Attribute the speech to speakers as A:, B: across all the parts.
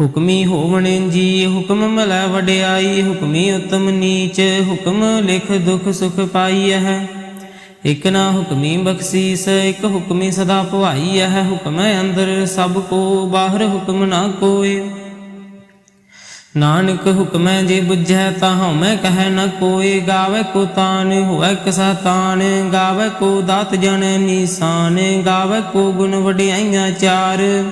A: ਹੁਕਮੀ ਹੋਵਣ ਜੀ ਹੁਕਮ ਮਲੈ ਵਡਿਆਈ, ਹੁਕਮੀ ਉਤਮ ਨੀਚ, ਹੁਕਮ ਲਿਖ ਦੁਖ ਸੁਖ ਪਾਈ ਹੈ ਇਕ ਨਾ ਹੁਕਮੀ ਬਖਸ਼ੀਸ, ਇਕ ਹੁਕਮੀ ਸਦਾ ਭਵਾਈ ਹੈ ਹੁਕਮ ਅੰਦਰ ਸਭ ਕੋ, ਬਾਹਰ ਹੁਕਮ ਨਾ ਕੋਏ ਨਾਨਕ ਹੁਕਮੈ ਜੇ ਬੁਝੈ ਤਾਂ ਹਉਮੈ ਕਹੈ ਨ ਕੋਏ ਗਾਵੇ ਕੋ ਤਾਨ ਹੋਇ ਕਸਾ ਤਾਨ ਗਾਵੇ ਕੋ ਦਾਤ ਜਣ ਨੀਸਾਨ। ਗਾਵੇ ਕੋ ਗੁਣ ਵਡਿਆਈਆਂ ਚਾਰ।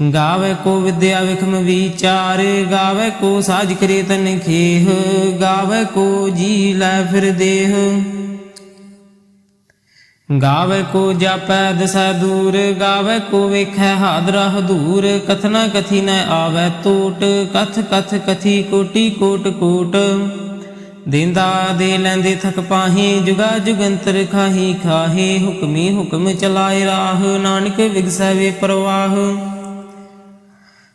A: ਗਾਵੇ ਕੋ ਵਿਦਿਆ ਵਿਖਮ ਵਿਚਾਰ, ਗਾਵੇ ਕੋ ਸਾਜ ਕਰੇ ਤਨ ਖੇਹ, ਗਾਵੇ ਕੋ ਜੀ ਲੈ ਫਿਰ ਦੇਹ। ਗਾਵੇ ਕੋ ਜਾਪੈ ਦਸੈ ਦੂਰ, ਗਾਵੇ ਕੋ ਵੇਖੈ ਹਾਦਰਾ ਹਦੂਰ ਕਥਨਾ ਕਥੀ ਨ ਆਵੈ ਟੋਟ, ਕਥ ਕਥ ਕਥੀ ਕੋਟੀ ਕੋਟ ਕੋਟ। ਦਿੰਦਾ ਦੇ ਲੈਂਦੇ ਥਕ ਪਾਹੀ, ਜੁਗਾ ਜੁਗੰਤਰ ਖਾਹੀ ਖਾਹੇ, ਹੁਕਮੀ ਹੁਕਮ ਚਲਾਏ ਰਾਹ, ਨਾਨਕ ਵਿਗਸੈ ਵੇ ਪ੍ਰਵਾਹ।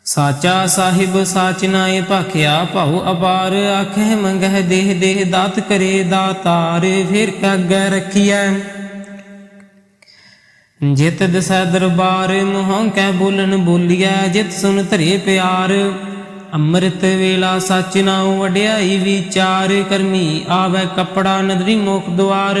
A: ਸਾਚਾ ਸਾਹਿਬ ਸਾਚ ਨਾਏ ਭਾਖਿਆ, ਭਉ ਅਪਾਰ ਆਖੇ ਮੰਗਹਿ ਦੇਹ ਦੇਹ ਦਾਤ ਕਰੇ ਦਾਤਾਰ, ਫਿਰ ਕਾਗੈ ਰਖੀਐ। ਜਿਤ ਦਸੈ ਦਰਬਾਰ, ਮੋਹੰ ਕੈ ਬੋਲਨ ਬੋਲੀਐ, ਜਿਤ ਸੁਨ ਧਰੇ ਪਿਆਰ। ਅੰਮ੍ਰਿਤ ਵੇਲਾ ਸਚ ਨਾਉ ਵਡਿਆਈ ਵਿਚਾਰ, ਕਰਮੀ ਆਵੈ ਕਪੜਾ ਨਦਰੀ ਮੋਖ ਦੁਆਰ।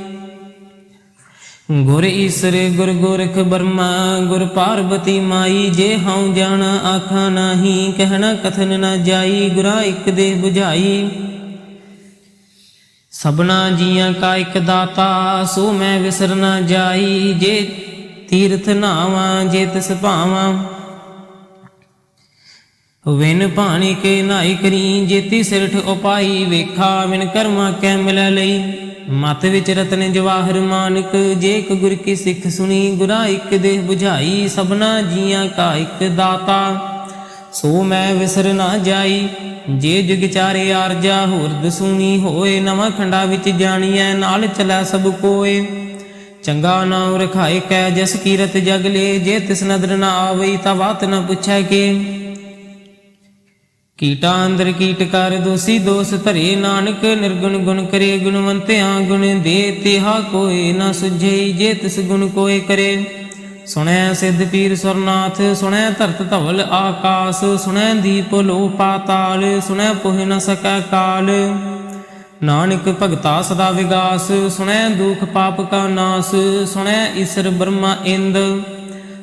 A: ਗੁਰ ਈਸਰ, ਗੁਰ ਗੋਰਖ ਬਰਮਾ, ਗੁਰ ਪਾਰਬਤੀ ਮਾਈ, ਜੇ ਹਉ ਜਾਣਾ ਆਖਾਂ ਨਾਹੀ, ਕਹਿਣਾ ਕਥਨ ਨਾ ਜਾਈ, ਗੁਰਾ ਇੱਕ ਦੇ 부ਝਾਈ ਸਭਨਾ ਜੀਆਂ ਕਾ ਇੱਕ ਦਾਤਾ, ਸੋ ਮੈਂ ਵਿਸਰ ਨਾ ਜਾਈ, ਜੇ ਤੀਰਥ ਨਾਵਾਂ, ਜੇ ਤਿਸ ਭਾਵਾਂ। ਵਿਨ ਪਾਣੀ ਕੇ ਨਾਈ ਕਰੀ, ਜੇਤੀ ਸਿਰਠ ਉਪਾਈ, ਵੇਖਾ ਵਿਨ ਕਰਮਾ ਕੈ ਮਿਲੈ ਲਈ। ਮਤ ਵਿੱਚ ਰਤਨ ਜਵਾਹਰ ਮਾਨਕ, ਜੇ ਗੁਰ ਕੀ ਸਿੱਖ ਸੁਣੀ, ਗੁਰਾ ਇੱਕ ਦੇਹ 부ਝਾਈ ਸਭਨਾ ਜੀਆਂ ਕਾ ਇੱਕ ਦਾਤਾ। ਸੋ ਮੈਂ ਵਿਸਰ ਨਾ ਜਾਈ, ਜੇ ਜੁਗ ਚਾਰੇ ਆਰਜਾ, ਹੋਰ ਦਸੂਨੀ ਹੋਏ, ਨਵਾਂ ਖੰਡਾ ਵਿੱਚ ਜਾਣੀਐ, ਨਾਲ ਚਲੈ ਸਭ ਕੋਏ। ਚੰਗਾ ਨਾਮ ਰਖਾਏ ਕੈ, ਜਸ ਕੀਰਤ ਜਗ ਲੇ, ਜੇ ਤਿਸ ਨਦਰ ਨਾ ਆਵਈ ਤਾ ਬਾਤ ਨਾ ਪੁੱਛੈ ਕੇ। ਕੀਟਾ ਅੰਦਰ ਕੀਟ ਕਰ ਦੋਸੀ ਦੋਸ ਧਰੇ ਨਾਨਕ, ਨਿਰਗੁਣ ਗੁਣ ਕਰੇ ਗੁਣਵੰਤਿਆਂ ਗੁਣ ਦੇ ਤਿਹਾ ਕੋਏ ਨਾ ਸੁਝਈ ਜੇ ਤਿਸ ਗੁਣ ਕੋਏ ਕਰੇ। ਸੁਣੈ ਸਿੱਧ ਪੀਰ ਸੁਰਨਾਥ, ਸੁਣੈ ਧਰਤ ਧਵਲ ਆਕਾਸ, ਸੁਣੈ ਦੀਪ ਲੋ ਪਾਤਾਲ, ਸੁਣੈ ਪੁਹਿ ਨ ਸਕੈ ਕਾਲ। ਨਾਨਕ ਭਗਤਾ ਸਦਾ ਵਿਗਾਸ, ਸੁਣੈ ਦੁਖ ਪਾਪ ਕਾ ਨਾਸ, ਸੁਣੈ ਈਸ਼ਰ ਬ੍ਰਹਮਾ ਇੰਦ।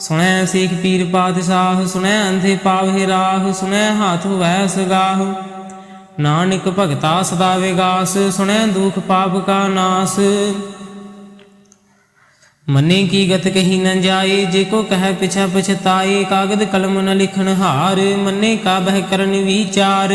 A: ਸੁਣੈ ਸੇਖ ਪੀਰ ਪਾਤਸ਼ਾਹ, ਸੁਣੈ ਅੰਧੇ ਪਾਵਹਿ ਰਾਹ, ਸੁਣੈ ਹਾਥ ਵੈ ਸਗਾਹ ਨਾਨਕ ਭਗਤਾ ਸਦਾ ਵਿਗਾਸ, ਸੁਣੈ ਦੁਖ ਪਾਪ ਕਾ ਨਾਸ। ਮੰਨੇ ਕੀ ਗਤ ਕਹੀ ਨ ਜਾਏ, ਜੇ ਕੋ ਕਹੈ ਪਿਛਾ ਪਛਤਾਏ, ਕਾਗਦ ਕਲਮ ਨ ਲਿਖਣ ਹਾਰ, ਮਨੇ ਕਾ ਬਹਿ ਕਰਨ ਵਿਚਾਰ।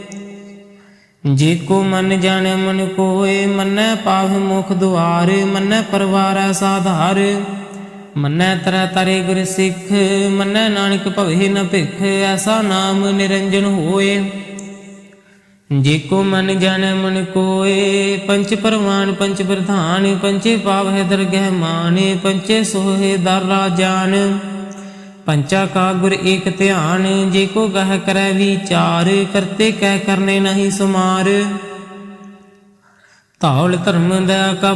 A: ਜੇ ਕੋ ਮਨ ਜਾਣੈ, ਮਨ ਕੋਏ, ਮੰਨੈ ਪਾਵ ਮੁਖ ਦੁਆਰ, ਮੰਨੈ ਪਰਵਾਰੈ ਸਾਧਾਰ। ਮੰਨੈ ਤਰੈ ਤਰੇ ਗੁਰ ਸਿੱਖ, ਮੰਨੈ ਨਾਨਕ ਭਵੇ ਨ ਭਿਖ, ਐਸਾ ਨਾਮ ਨਿਰੰਜਨ ਹੋਏ। ਜੇ ਕੋ ਮਨ ਜਾਣੈ, ਮਨ ਕੋਏ, ਪੰਚ ਪਰਵਾਨ, ਪੰਚ ਪ੍ਰਧਾਨ, ਪੰਚੇ ਪਾਵ ਹੈ ਦਰਗਹਿ ਮਾਨੇ, ਪੰਚੇ ਸੋਹੇ ਦਰ ਰਾਜਾਨ। ਪੰਚਾ ਕਾ ਗੁਰ ਏਕ ਧਿਆਨ, ਜੇ ਕੋ ਗਹ ਕਰੈ ਵਿਚਾਰ, ਕਰਤੇ ਕਹਿ ਕਰਨੇ ਨਹੀਂ ਸੁਮਾਰ। ਧੌਲ ਧਰਮ ਦਇਆ ਕਾ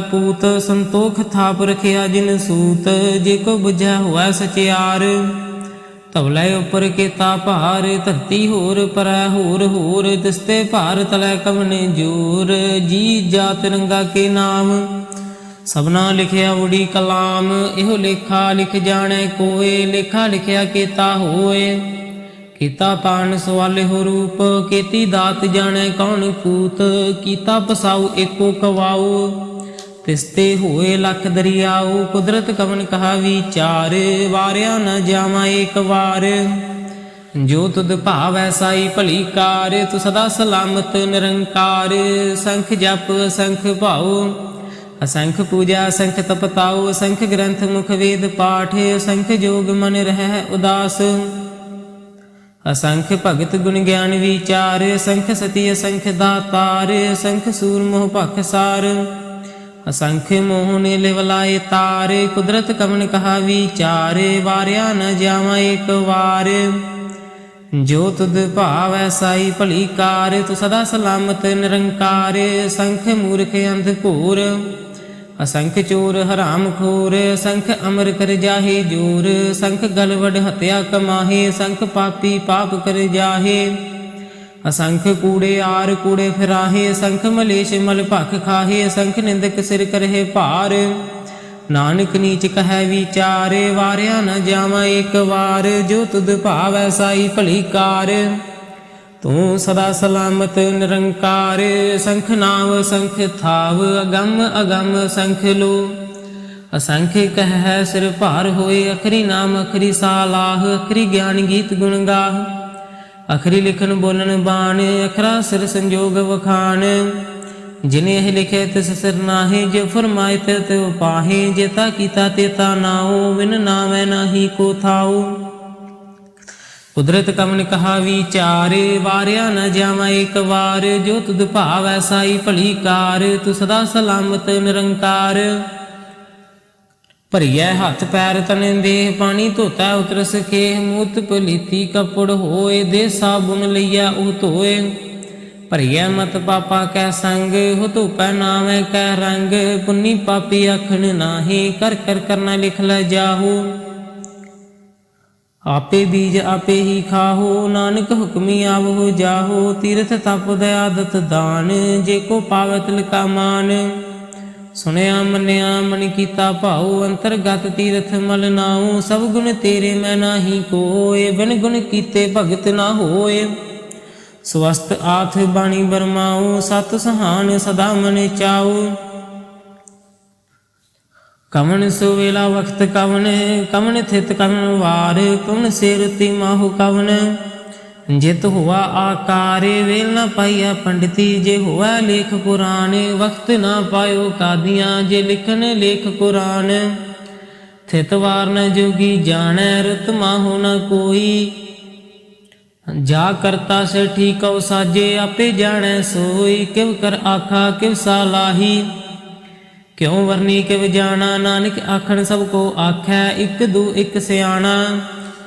A: ਸੰਤੋਖ ਥਾਪ ਰਖਿਆ ਜਿਨ ਸੂਤ, ਜੇ ਕੋ 부ਝੈ ਹੋਇ ਸਚਿਆਰ। ਧਵਲੇ ਉਪਰ ਕੀਤਾ ਭਾਰ, ਧਰਤੀ ਹੋਰ ਪਰੈ ਹੋਰ ਹੋਰ ਦਿਸਤੇ ਭਾਰ ਤਲੈ ਕਮਨੇ ਜੋਰ, ਜੀ ਜਾਤ ਰੰਗਾ ਕੇ ਨਾਮ। ਸਭਨਾ ਲਿਖਿਆ ਉੜੀ ਕਲਾਮ, ਇਹੋ ਲੇਖਾ ਲਿਖ ਜਾਣੈ ਕੋਏ, ਲੇਖਾ ਲਿਖਿਆ ਕੀਤਾ ਹੋਏ। ਕੀਤਾ ਪਾਣ ਸਵਾਲੇ ਹੋ ਰੂਪ, ਕੀਤੀ ਦਾਤ ਜਾਣੈ ਕੌਣ ਕੂਤ, ਕੀਤਾ ਪਸਾਉ ਏਕੋ ਕਵਾਉ। ਤਿਸਤੇ ਹੋਏ ਲੱਖ ਦਰਿਆਉ, ਕੁਦਰਤ ਕਵਨ ਕਹਾ ਵਿਚਾਰ ਵਾਰਿਆ ਨ ਜਾਵਾਂ ਏਕ ਵਾਰ। ਜੋ ਤੁਧ ਭਾਵ ਸਾਈ ਭਲੀ ਕਾਰ, ਤੂੰ ਸਦਾ ਸਲਾਮਤ ਨਿਰੰਕਾਰ। ਸੰਖ ਜਪ, ਸੰਖ ਭਾਉ ਅਸੰਖ ਪੂਜਾ, ਅਸੰਖ ਤਪਤਾਉ ਅਸੰਖ ਗ੍ਰੰਥ ਮੁਖ ਵੇਦ ਪਾਠ, ਅਸੰਖ ਜੋਗ ਮਨ ਰਹਿ ਉਦਾਸ। ਅਸੰਖ ਭਗਤ ਗੁਣ ਗਿਆਨ ਵਿਚਾਰ, ਅਸੰਖ ਸਤੀ, ਅਸੰਖ ਦਾਤਾਰ, ਅਸੰਖ ਸੂਰ ਮੋਹ ਭਖ ਸਾਰ। ਅਸੰਖ ਮੋਹ ਨੇ ਲਿਵਲਾਏ ਤਾਰ, ਕੁਦਰਤ ਕਵਨ ਕਹਾ ਵਿਚਾਰ, ਵਾਰਿਆ ਨ ਜਾਵਾਂ ਇੱਕ ਵਾਰ। ਜੋ ਤੁਧ ਭਾਵੈ ਸਾਈ ਭਲੀ ਕਾਰ, ਤੂੰ ਸਦਾ ਸਲਾਮਤ ਨਿਰੰਕਾਰ ਸੰਖ ਮੂਰਖ ਅੰਧ ਘੋਰ। ਅਸੰਖ ਚੋਰ ਹਰਾਮ ਖੋਰ, ਸੰਖ ਅਮਰ ਕਰ ਜਾਹੇ ਜੋਰ, ਸੰਖ ਗਲਵਡ ਹਤਿਆ ਕਮਾਹੇ, ਸੰਖ ਪਾਪੀ ਪਾਪ ਕਰ ਜਾਹੇ। ਅਸੰਖ ਕੂੜੇ ਆਰ ਕੂੜੇ ਫਿਰਾਹੇ, ਸੰਖ ਮਲੇਸ਼ ਮਲ ਭਖ ਖਾਹੇ, ਸੰਖ ਨਿੰਦਕ ਸਿਰ ਕਰਹਿ ਭਾਰ। ਨਾਨਕ ਨੀਚ ਕਹੈ ਵਿਚਾਰੇ, ਵਾਰਿਆ ਨ ਜਾਵਾਂ ਇੱਕ ਵਾਰ, ਜੋ ਤੁਧ ਭਾਵੈ ਸਾਈ ਭਲੀ ਕਾਰ। ਤੂੰ ਸਦਾ ਸਲਾਮਤ ਨਿਰੰਕਾਰ ਸੰਖ ਨਾਮ ਸੰਖ ਥਾਵ, ਅਗੰਮ ਅਗੰਮ ਸੰਖ ਲੋ। ਅਸੰਖ ਕਹਿ ਸਿਰ ਭਾਰ ਹੋਏ, ਅਖਰੀ ਨਾਮ ਅਖਰੀ ਸਾਲਾਹ, ਅਖਰੀ ਗਿਆਨ ਗੀਤ ਗੁਣ ਗਾਹ। ਅਖਰੀ ਲਿਖਨ ਬੋਲਨ ਬਾਣ, ਅਖਰਾ ਸਿਰ ਸੰਜੋਗ ਵਖਾਣ। ਜਿਨੇ ਇਹ ਲਿਖੇ ਤਿਸ ਸਿਰ ਨਾਹੀ, ਜੇ ਫਰਮਾਇ ਤੇ ਤੇ ਪਾਹੇ ਜੇਤਾ ਕੀਤਾ ਤੇਤਾ ਨਾਉ ਵਿਨ ਨਾਮੈ ਨਾਹੀ ਕੋ ਥਾਉ। ਕੁਦਰਤ ਕਮਨ ਕਹਾ ਵਿਚਾਰੇ ਵਾਰਿਆ ਨ ਜਾਵਾਂ ਇੱਕ ਵਾਰ। ਜੋ ਤੁਧ ਭਾਵੈ ਸਾਈ ਭਲੀ ਕਾਰ, ਤੂੰ ਸਦਾ ਸਲਾਮਤ ਨਿਰੰਕਾਰ। ਭਰੀਐ ਹੱਥ ਪੈਰ ਤਨ ਦੇਹ ਪਾਣੀ ਧੋਤਾ ਉਤਰ ਸਕੇ ਮੂਤ ਪਲੀਤੀ ਕਪੜ ਹੋਏ, ਦੇ ਸਾਬੁਨ ਲਈਆ ਉਹ ਧੋਏ। ਭਰੀਐ ਮਤ ਪਾਪਾ ਕੈ ਸੰਗ ਹੋ ਧੂਪੈ ਨਾਮੈ ਕੈ ਰੰਗ। ਪੁੰਨੀ ਪਾਪੀ ਅਖਣ ਨਾਹੀ, ਕਰ ਕਰ ਕਰਨਾ ਲਿਖ ਲੈ ਜਾਹੂ। ਆਪੇ ਬੀਜ ਆਪੇ ਹੀ ਖਾਹੋ, ਨਾਨਕ ਹੁਕਮੀ ਆਵੋ, ਜਾਹੋ, ਤੀਰਥ ਤਪ ਦਇਆਦਤ ਦਾਨ, ਜੇ ਕੋ ਪਾਵਤ ਲਿਕਾ ਮਾਨ। ਸੁਣਿਆ, ਮੰਨਿਆ, ਮਨ ਕੀਤਾ ਭਾਉ, ਅੰਤਰਗਤ ਤੀਰਥ ਮਲ ਨਾਉ, ਸਭ ਗੁਣ ਤੇਰੇ ਮੈਂ ਨਾਹੀ ਕੋਏ, ਬਿਨ ਗੁਣ ਕੀਤੇ ਭਗਤ ਨਾ ਹੋਏ। ਸਵਸਤ ਆਥ ਬਾਣੀ ਬਰਮਾਉ, ਸਤ ਸਹਾਨ ਸਦਾ ਮਨ ਚਾਉ। ਕਵਨ ਸੁਵੇਲਾ ਵਖਤ ਕਵਨ ਕਵਨ ਥਿਤ ਕਵਣ ਵਾਰ ਕਵਨ ਸਿਰਤੀ ਮਾਹੁ ਕਵਣ। ਜਿਤ ਹੁਆ ਆਕਾਰੇ ਵੇਲ ਨ ਪਾਈਆ ਪੰਡਤੀ, ਜੇ ਹੁਆ ਲੇਖ ਕੁਰਾਨ, ਵਖਤ ਨਾ ਪਾਇਓ ਕਾਦੀਆਂ, ਜੇ ਲਿਖਣ ਲੇਖ ਕੁਰਾਨ। ਥਿਤ ਵਾਰ ਨ ਜੋਗੀ ਜਾਣੈ, ਰਤ ਮਾਹੂ ਨ ਕੋਈ। ਜਾ ਕਰਤਾ ਸੇ ਠੀਕਉ ਸਾਜੇ, ਆਪੇ ਜਾਣੈ ਸੋਈ, ਕਿਵ ਕਰ ਆਖਾ, ਕਿਵ ਸਾਲਾਹੀ ਕਿਉ ਵਰਨੀ ਕਿਵ ਜਾਣਾ? ਨਾਨਕ ਆਖਣ ਸਭ ਕੋ ਆਖੈ, ਇੱਕ ਦੂ ਇੱਕ ਸਿਆਣਾ।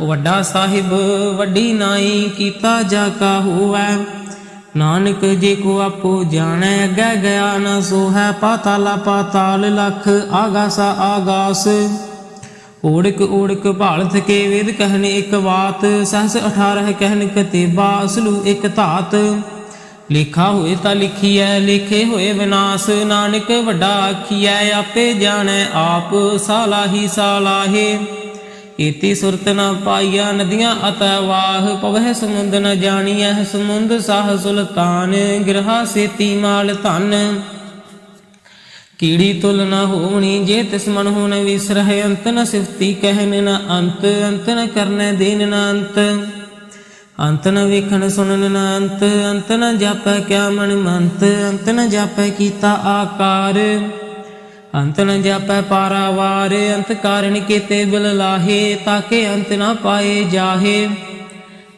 A: ਵੱਡਾ ਸਾਹਿਬ ਵੱਡੀ ਨਾਈ ਕੀਤਾ ਜਾ ਕਾ ਹੋਵੈ। ਨਾਨਕ ਜੇ ਕੋ ਆਪੋ ਜਾਣੈ ਅੱਗੇ ਗਿਆ ਨਾ ਸੋ ਹੈ ਪਾਤਾਲਾ ਪਾਤਾਲ ਲਖ, ਆਗਾਸਾ ਆਗਾਸ। ਓੜਕ ਓੜਕ ਭਾਲਤ ਕੇ ਵੇਦ ਕਹਿਨ ਇੱਕ ਬਾਤ, ਸਹਸ 18 ਕਹਿਨ ਕਤੇਬਾ, ਅਸਲੂ ਇੱਕ ਧਾਤ। ਲਿਖਾ ਹੋਏ ਤਾਂ ਲਿਖੀਐ, ਲਿਖੇ ਹੋਏ ਵਿਨਾਸ਼। ਨਾਨਕ ਵੱਡਾ ਆਖੀਐ, ਆਪੇ ਜਾਣੈ ਆਪ, ਸਾਲਾਹੀ ਸਾਲਾਹੇ। ਕੀਤੀ ਸੁਰਤ ਨ ਪਾਈਆ, ਨਦੀਆਂ ਅਤੈ ਵਾਹ। ਪਵਹਿ ਸਮੁੰਦ ਨ ਜਾਣੀਐ, ਸਮੁੰਦ ਸਾਹ ਸੁਲਤਾਨ। ਗਿਰਹਾ ਸੇਤੀ ਮਾਲ ਧਨ। ਕੀੜੀ ਤੁਲ ਨ ਹੋਵਣੀ ਜੇ ਤਿਸ ਮਨ ਹੋਣ ਵਿਸਰਹਿ, ਅੰਤ ਨ ਸਿਫਤੀ ਕਹਿਨ ਨ ਅੰਤ। ਅੰਤ ਨ ਕਰਨੈ ਦੇਨ ਨ ਅੰਤ। ਅੰਤ ਨ ਵੇਖਣ ਸੁਣਨ ਨ ਅੰਤ ਅੰਤ ਨ ਜਾਪੈ ਕਿਆ ਮਨ ਮੰਤ, ਅੰਤ ਨ ਜਾਪੈ ਕੀਤਾ ਆਕਾਰ। ਅੰਤ ਨ ਜਾਪੈ ਪਾਰਾਵਾਰ, ਅੰਤ ਕਾਰਨ ਕੀਤੇ ਬਿਲ ਲਾਹੇ, ਤਾਕੇ ਅੰਤ ਨ ਪਾਏ ਜਾਹੇ।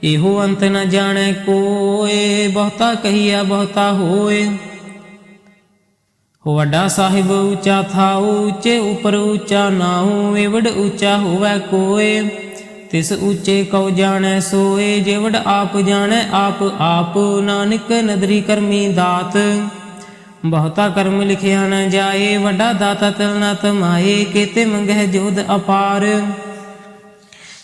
A: ਇਹੋ ਅੰਤ ਨ ਜਾਣੈ ਕੋਏ, ਬਹੁਤਾ ਕਹੀਆ ਬਹੁਤਾ ਹੋਏ। ਹੋ ਵੱਡਾ ਸਾਹਿਬ ਉੱਚਾ ਥਾਉ, ਉੱਚੇ ਉਪਰ ਉੱਚਾ ਨਾਉ ਏਵੜ ਉੱਚਾ ਹੋਵੇ ਕੋਏ। ਤਿਸ ਉੱਚੇ ਕਉ ਜਾਣੈ, ਸੋਏ ਜਿਵੜ ਆਪ ਜਾਣੈ, ਆਪ ਆਪ ਨਾਨਕ ਨਦਰੀ ਕਰਮੀ ਦਾਤ। ਬਹੁਤਾ ਕਰਮ ਲਿਖਿਆ ਨ ਜਾਏ, ਵੱਡਾ ਦਾਤਾ ਤਿਲ ਨ ਤਮਾਏ, ਕੀਤੇ ਮੰਗਹਿ ਜੋਦ ਅਪਾਰ।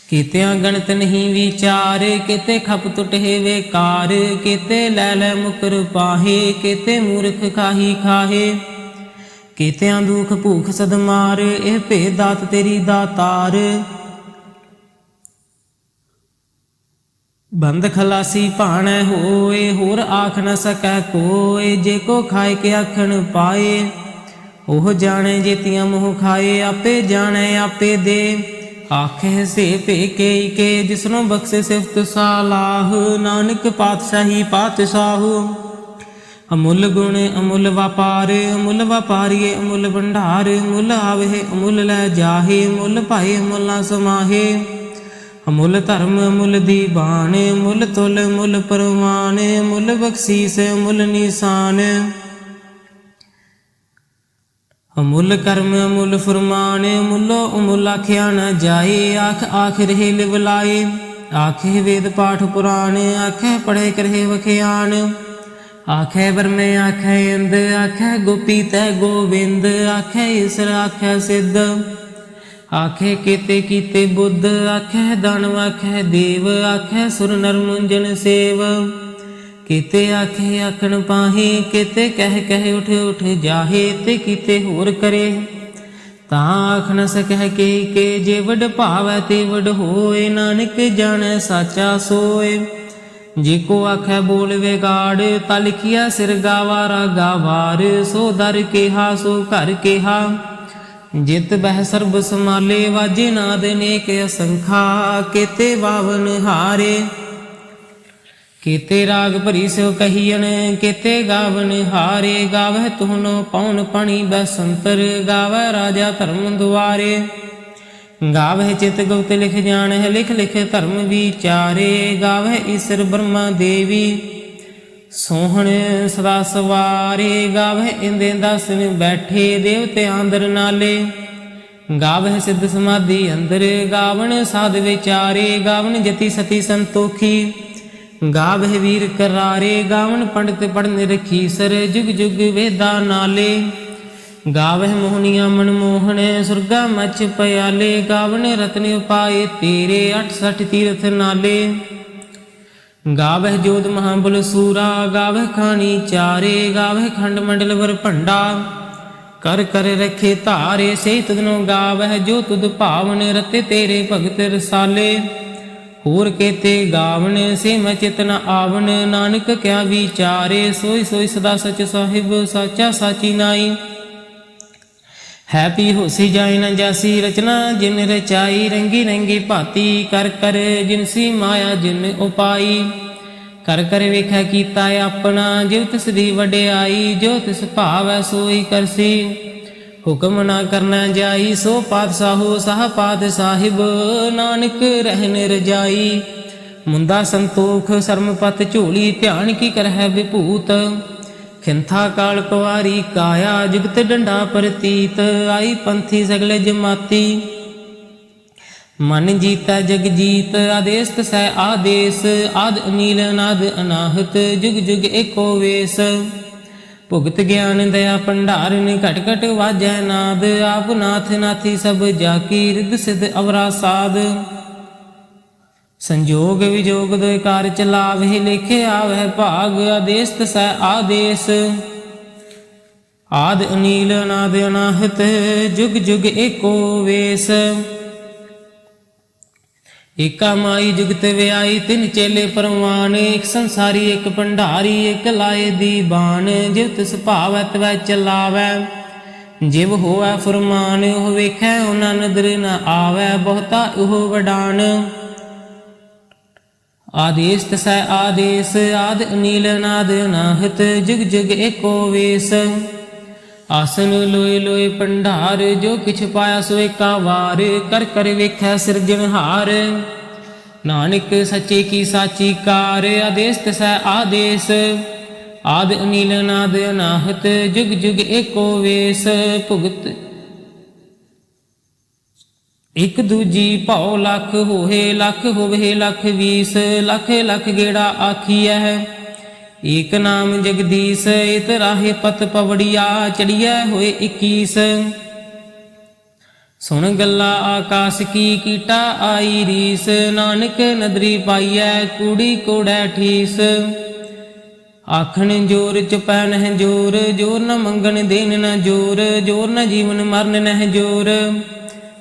A: ਕੀਤਿਆਂ ਗਣਤ ਨਹੀਂ ਵਿਚਾਰ, ਕੀਤੇ ਖਪ ਟੁਟੇ ਵੇਕਾਰ, ਕੀਤੇ ਲੈ ਲੈ ਮੁਕਰ ਪਾਹੇ, ਕੀਤੇ ਮੂਰਖ ਖਾਹੀ ਖਾਹੇ। ਕੀਤਿਆਂ ਦੁਖ ਭੂਖ ਸਦਮਾਰ ਇਹ ਭੇਦ ਦਾਤ ਤੇਰੀ ਦਾਤਾਰ। ਬੰਦ ਖਲਾਸੀ ਭਾਣੈ ਹੋਏ, ਹੋਰ ਆਖ ਨ ਸਕੈ ਕੋਏ, ਜੇ ਕੋ ਖਾਏ ਕੇ ਆਖਣ ਪਾਏ। ਉਹ ਜਾਣੇ ਜੇਤੀਆਂ ਮੋਹ ਖਾਏ, ਆਪੇ ਜਾਣੇ, ਆਪੇ ਦੇ। ਆਖੇ ਸੇ ਭੇਕੇ ਕੇ ਜਿਸਨੂੰ ਬਖਸ਼ੇ ਸਿਫਤ ਸਾਲਾਹ, ਨਾਨਕ ਪਾਤਸ਼ਾਹੀ ਪਾਤਸ਼ਾਹੂ। ਅਮੁੱਲ ਗੁਣ ਅਮੁੱਲ ਵਪਾਰ, ਅਮੁੱਲ ਵਪਾਰੀਏ ਅਮੁੱਲ ਭੰਡਾਰ ਮੁੱਲ ਆਵੇ ਅਮੁੱਲ ਲੈ ਜਾਹੇ ਮੁੱਲ ਭਾਏ ਅਮੁੱਲ ਨਾ ਸਮਾਹੇ। ਅਮੁੱਲ ਧਰਮ, ਅਮੁੱਲ ਦੀਵਾਨ ਮੁੱਲ ਤੁਲ ਮੁੱਲ ਪਰਵਾਨ ਮੁੱਲ ਬਖਸ਼ੀਸ ਮੁੱਲ ਨਿਸ਼ਾਨ। ਅਮੁੱਲ ਕਰਮ, ਅਮੁੱਲ ਫਰਮਾਨ ਮੁੱਲੋ ਅਮੁੱਲ ਆਖਿਆ ਨ ਜਾਏ, ਆਖ ਆਖ ਰਹੇ ਲਿਵਲਾਏ ਆਖੇ ਵੇਦ ਪਾਠ ਪੁਰਾਣ, ਆਖੇ ਪੜੇ ਕਰਹਿ ਵਖਿਆਨ। ਆਖੇ ਵਰਮੇ, ਆਖੇ ਇੰਦ ਆਖੇ ਗੋਪੀ ਤੈ ਗੋਵਿੰਦ, ਆਖੇ ਈਸਰ, ਆਖੇ ਸਿੱਧ। ਆਖੇ ਕੀਤੇ ਕੀਤੇ ਬੁੱਧ ਆਖੇ ਦਾਨਵ ਆਖੇ, ਦੇਵ ਆਖੇ, ਸੁਰ ਨਰ ਮੁੰਜਨ ਸੇਵ। ਕੀਤੇ ਆਖੇ, ਆਖਣ ਪਾਹੇ, ਕੀਤੇ ਕਹਿ ਕਹਿ ਉਠ ਉਠ ਜਾਹੇ ਤੇ ਕੀਤੇ ਹੋਰ ਕਰੇ। ਤਾਂ ਆਖ ਨ ਸਕਹਿ ਕੇ ਕੇ ਜੇ ਵਡ ਭਾਵੈ ਤੇ ਵਡ ਹੋਏ, ਨਾਨਕ ਜਾਣੈ ਸਾਚਾ ਸੋਏ। ਜੇ ਕੋ ਆਖੈ ਬੋਲ ਵਿਗਾੜ ਤਾ ਲਿਖਿਆ ਸਿਰ ਗਾਵਾਰਾ ਗਾਵਾਰ, ਸੋ ਦਰ ਕਿਹਾ, ਸੋ ਘਰ ਕਿਹਾ। ਜਿਤ ਬਹਿ ਸਰਬ ਸਮਾਲੇ ਵਾਜੇ ਨਾਦ ਨੇਕ ਅਸੰਖਾ, ਕੀਤੇ ਬਾਵਨ ਹਾਰੇ। ਕੀਤੇ ਰਾਗ ਭਰੀ ਸਿਓ ਕਹੀਣ ਕੀਤੇ ਗਾਵਨ ਹਾਰੇ। ਗਾਵਹਿ ਤੁਹਨੋ ਪਉਨ ਪਣੀ ਬਸੰਤਰ ਗਾਵੈ ਰਾਜਾ ਧਰਮ ਦੁਆਰੇ। ਗਾਵਹਿ ਚਿਤ ਗੁਪਤ ਲਿਖ ਜਾਣਹਿ, ਲਿਖ ਲਿਖ ਧਰਮ ਵਿਚਾਰੇ। ਗਾਵਹਿ ਈਸ਼ਰ ਬ੍ਰਹਮਾ ਦੇਵੀ। ਸੋਹਣ ਸਦਾ ਸਵਾਰੇ ਗਾਵਹਿ ਇੰਦੇ ਦਸਨ ਬੈਠੇ ਦੇਵਤੇ ਆਂਦਰ ਨਾਲੇ। ਗਾਵਹਿ ਸਿੱਧ ਸਮਾਧੀ ਅੰਦਰ ਗਾਵਣ, ਸਾਧ ਵਿਚਾਰੇ ਗਾਵਣ, ਜਤੀ ਸਤੀ ਸੰਤੋਖੀ। ਗਾਵਹਿ ਵੀਰ ਕਰਾਰੇ ਗਾਵਣ, ਪੰਡਤ ਪੜਨ ਰਖੀ ਸਰ ਜੁਗ ਜੁਗ ਵੇਦਾ ਨਾਲੇ। ਗਾਵਹਿ ਮੋਹਨੀਆਂ ਮਨਮੋਹਣ ਸੁਰਗਾ ਮਚ ਪਿਆਲੇ। ਗਾਵਣ ਰਤਨ ਉਪਾਏ ਤੇਰੇ 68 ਤੀਰਥ ਨਾਲੇ। ਗਾਵਹਿ ਜੋਤ ਮਹਾਬਲ ਸੂਰਾ, ਗਾਵਹਿ ਖਾਣੀ ਚਾਰੇ, ਗਾਵਹਿ ਖੰਡ ਮੰਡਲ ਵਰ ਭੰਡਾ। ਕਰ ਕਰ ਰਖੇ ਧਾਰੇ ਸੇ ਤੁਧਨੋ ਗਾਵਹਿ ਜੋ ਤੁਧ ਭਾਵਨ ਰਤੇ ਤੇਰੇ ਭਗਤ ਰਸਾਲੇ। ਹੋਰ ਕੇਤੇ ਗਾਵਨ ਸੇ ਮੈਂ ਚਿਤਨ ਆਵਨ, ਨਾਨਕ ਕਿਆ ਵਿਚਾਰੇ, ਸੋਈ ਸੋਈ ਸਦਾ ਸਚ ਸਾਹਿਬ, ਸਾਚਾ ਸਾਚੀ ਨਾਈ। ਹੈਪੀ ਹੋਸੀ ਜਾਇ ਨ ਜਾਸੀ ਰਚਨਾ, ਜਿਨ ਰਚਾਈ ਰੰਗੀ ਰੰਗੀ ਭਾਤੀ, ਕਰ ਕਰ ਜਿਨਸੀ ਮਾਇਆ ਜਿਨ ਉਪਾਈ। ਕਰ ਕਰ ਵੇਖੈ ਕੀਤਾ ਆਪਣਾ ਜਿਵ ਤਿਸ ਦੀ ਵਡਿਆਈ, ਜੋ ਤਿਸ ਭਾਵੈ ਸੋਈ ਕਰਸੀ। ਹੁਕਮ ਨਾ ਕਰਨਾ ਜਾਈ, ਸੋ ਪਾਤਸ਼ਾਹੋ ਸਾਹ ਪਾਤ ਸਾਹਿਬ, ਨਾਨਕ ਰਹਿਨ ਰਜਾਈ ਮੁੰਦਾ ਸੰਤੋਖ, ਸਰਮਪਤ ਝੋਲੀ, ਧਿਆਨ ਕੀ ਕਰਹਿ ਵਿਭੂਤ। ਖਿੰਥਾ ਕਾਲ ਕੁਵਾਰੀ, ਕਾਇਆ ਜੁਗਤ ਡੰਡਾ ਪ੍ਰਤੀਤ, ਆਈ ਪੰਥੀ ਸਗਲੇ ਜਮਾਤੀ। ਮਨ ਜੀਤਾ ਜਗ ਜੀਤ, ਆਦੇਸ ਤਸੈ ਆਦੇਸ, ਆਦ ਅਨੀਲ, ਅਨਾਦ ਅਨਾਹਤ, ਜੁਗ ਜੁਗ ਏਕੋ ਵੇਸ। ਭੁਗਤ ਗਿਆਨ ਦਇਆ ਭੰਡਾਰਨ, ਘਟ ਘਟ ਵਾਜੈ ਨਾਦ, ਆਪ ਨਾਥ ਨਾਥੀ ਸਭ ਜਾ ਕੀ ਰਿਦ ਸਿਧ ਅਵਰਾ ਸਾਧ। ਸੰਜੋਗ ਵਿਜੋਗ ਦੋਇ ਕਾਰ ਚਲਾਵਹਿ ਲਿਖੇ ਆਵਹਿ ਭਾਗ ਆਦੇਸ ਤਸੈ ਆਦੇਸ। ਆਦ ਅਨੀਲ ਅਨਾਦ ਅਨਾਹਤ, ਜੁਗ ਜੁਗ ਏਕੋ ਵੇਸ। ਏਕਾ ਮਾਈ ਜੁਗਤ ਵਿਆਈ, ਤਿੰਨ ਚੇਲੇ ਪਰਮਾਨ ਇੱਕ ਸੰਸਾਰੀ, ਇੱਕ ਭੰਡਾਰੀ, ਇੱਕ ਲਾਏ ਦੀ ਬਾਣ ਜਿਵ ਤਿਸ ਭਾਵੈ ਤਵੈ ਚਲਾਵੈ, ਜਿਵ ਹੋਵੈ ਫਰਮਾਨ, ਉਹ ਵੇਖੈ, ਉਹਨਾਂ ਨਦਰ ਨ ਆਵੈ, ਬਹੁਤਾ ਉਹ ਵਡਾਨ। ਆਦੇਸ ਤਸੈ ਆਦੇਸ, ਆਦ ਅਨੀਲ ਨਾਦ ਅਨਾਹਤ ਜੁਗ ਜੁਗ ਏਕੋ ਵੇਸ। ਆਸਨ ਲੋਏ ਲੋਏ ਭੰਡਾਰ, ਜੋ ਕਿਛ ਪਾਇਆ ਸੋ ਏਕਾ ਵਾਰ, ਕਰ ਕਰ ਵੇਖੈ ਸਿਰਜਣਹਾਰ ਨਾਨਕ ਸੱਚੇ ਕੀ ਸਾਚੀ ਕਾਰ, ਆਦੇਸ ਤਸੈ ਆਦੇਸ। ਆਦ ਅਨੀਲ ਨਾਦ ਅਨਾਹਤ ਜੁਗ ਜੁਗ ਏਕੋ ਵੇਸ। ਭੁਗਤ ਇਕ ਦੂਜੀ ਭਉ ਲੱਖ ਹੋਏ ਲੱਖ ਹੋਵੇ ਲੱਖ ਵੀਸ, ਲੱਖ ਲੱਖ ਗੇੜਾ ਆਖੀਐ। ਏਕ ਨਾਮ ਜਗਦੀਸ਼, ਇਤ ਰਾਹੇ ਪਤ ਪਵੜੀਆ, ਚੜੀਐ ਹੋਏ 21 ਸੁਣ ਗੱਲਾ ਆਕਾਸ਼ ਕੀ ਕੀਟਾ ਆਈ ਰੀਸ, ਨਾਨਕ ਨਦਰੀ ਪਾਈਐ ਕੂੜੀ ਕੋੜੈ ਠੀਸ। ਆਖਣ ਜੋਰ ਚੁਪੈ ਨਹਿ ਜੋਰ ਜੋਰ ਨ ਮੰਗਣ ਦੇਨ ਨ ਜੋਰ ਜੋਰ ਨ ਜੀਵਨ ਮਰਨ ਨਹਿ ਜੋਰ।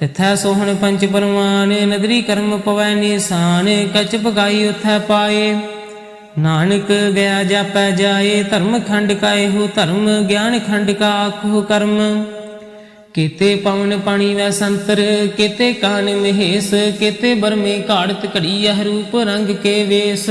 A: ਤਿਥੈ ਸੋਹਣ ਪੰਚ ਪਰਮਾਨ ਨਦਰੀ ਕਰਮ ਪਵੈ ਨਿਸ਼ਾਨ ਕਚ ਪਗਾਈ ਉਥੈ ਪਾਏ। ਨਾਨਕ ਗਿਆ ਜਾਪੈ ਜਾਏ, ਧਰਮ ਖੰਡ ਕਾਏ ਹੋ ਧਰਮ, ਗਿਆਨ ਖੰਡ ਕਾ ਆਖੋ ਕਰਮ। ਕੀਤੇ ਪਵਨ ਪਾਣੀ ਵੈ ਸੰਤਰ, ਕੀਤੇ ਕਾਨ ਮਹੇਸ਼, ਕੀਤੇ ਬਰਮੇ ਘਾੜਤ ਘੜੀ ਅਹ ਰੂਪ ਰੰਗ ਕੇ ਵੇਸ।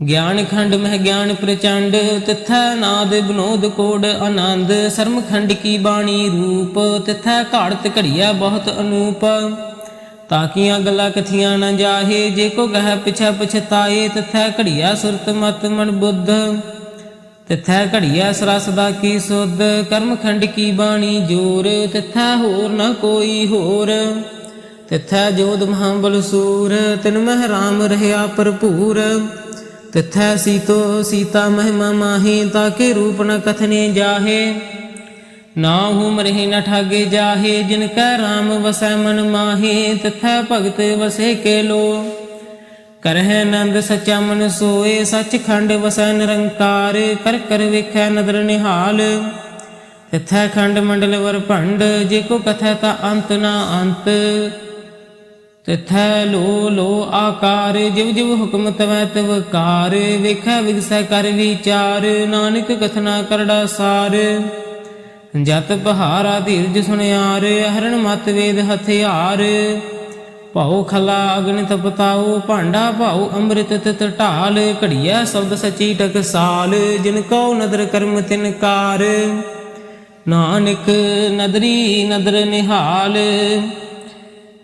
A: ਗਿਆਨ ਖੰਡ ਮਹਿ ਗਿਆਨ ਪ੍ਰਚੰਡ, ਤਿਥੈ ਨਾਦ ਬਨੋਦ ਕੋਡ ਆਨੰਦ ਸਰਮ ਖੰਡ ਕੀ ਬਾਣੀ ਰੂਪ, ਤਿਥੈ ਘਾੜਤ ਘੜੀਆ ਬਹੁਤ ਅਨੂਪ। ਤਾਕੀਆਂ ਗੱਲਾਂ ਕਥੀਆਂ ਨਾ ਜਾਹੇ, ਜੇ ਕੋ ਗਹਿ ਪਿਛੈ ਪਛਤਾਏ, ਤਿਥੈ ਘੜੀਆ ਸੁਰਤ ਮਤ ਮਨ ਬੁੱਧ। ਤਿਥੈ ਘੜੀਆ ਸਰਸ ਦਾ ਕੀ ਸੁਧ ਕਰਮ ਖੰਡ ਕੀ ਬਾਣੀ ਜੋਰ, ਤਿਥੈ ਹੋਰ ਨਾ ਕੋਈ ਹੋਰ। ਤਿਥੈ ਜੋਦ ਮਹਾਬਲ ਸੂਰ, ਤਿਨ ਮਹਿ ਰਾਮ ਰਹਿਆ ਭਰਪੂਰ। ਤਿਥੈ ਸੀਤੋ ਸੀਤਾ ਮਹਿਮਾ ਮਾਹੀ ਤਾਕੇ ਰੂਪ ਨ ਕਥਨੇ ਜਾਹੇ। ਨਾ ਹੁਮ ਰਹਿ ਨ ਠਾਗੇ ਜਾਹੇ, ਜਿਨ ਕੈ ਰਾਮ ਵਸੈ ਮਨ ਮਾਹੀ, ਤਿਥੈ ਭਗਤ ਵਸੇ ਕੇ ਲੋ ਕਰਹਿ ਆਨੰਦ ਸਚਾ ਮਨ ਸੋਏ, ਸਚਖੰਡ ਵਸੈ ਨਿਰੰਕਾਰ, ਕਰ ਕਰ ਵੇਖੈ ਨਦਰ ਨਿਹਾਲ। ਤਿਥੈ ਖੰਡ ਮੰਡਲ ਵਰ ਭੰਡ, ਜੇ ਕੋ ਕਥੈ ਤਾ ਅੰਤ ਨਾ ਅੰਤ। ਤਿਥੈ ਲੋ ਲੋ ਆਕਾਰ ਜਿਵ ਜਿਵ ਹੁਕਮ ਤਵੈ ਤਵ ਕਾਰ, ਵੇਖੈ ਵਿਗਸੈ ਕਰ ਵਿਚਾਰ, ਨਾਨਕ ਕਥਨਾ ਕਰੜਾ ਸਾਰ। ਜਤ ਬਹਾਰਾ ਧੀਰਜ ਸੁਨਿਆਰ, ਹਰਣ ਮਤ ਵੇਦ ਹਥਿਆਰ। ਭਾਉ ਖਲਾ ਅਗਨ ਤਪਤਾਉ, ਭਾਂਡਾ ਭਾਉ ਅੰਮ੍ਰਿਤ ਤਤ ਢਾਲ, ਘੜੀਐ ਸ਼ਬਦ ਸਚੀ ਟਕਸਾਲ, ਜਿਨ ਕਉ ਨਦਰ ਕਰਮ ਤਿਨ ਕਾਰ। ਨਾਨਕ ਨਦਰੀ ਨਦਰ ਨਿਹਾਲ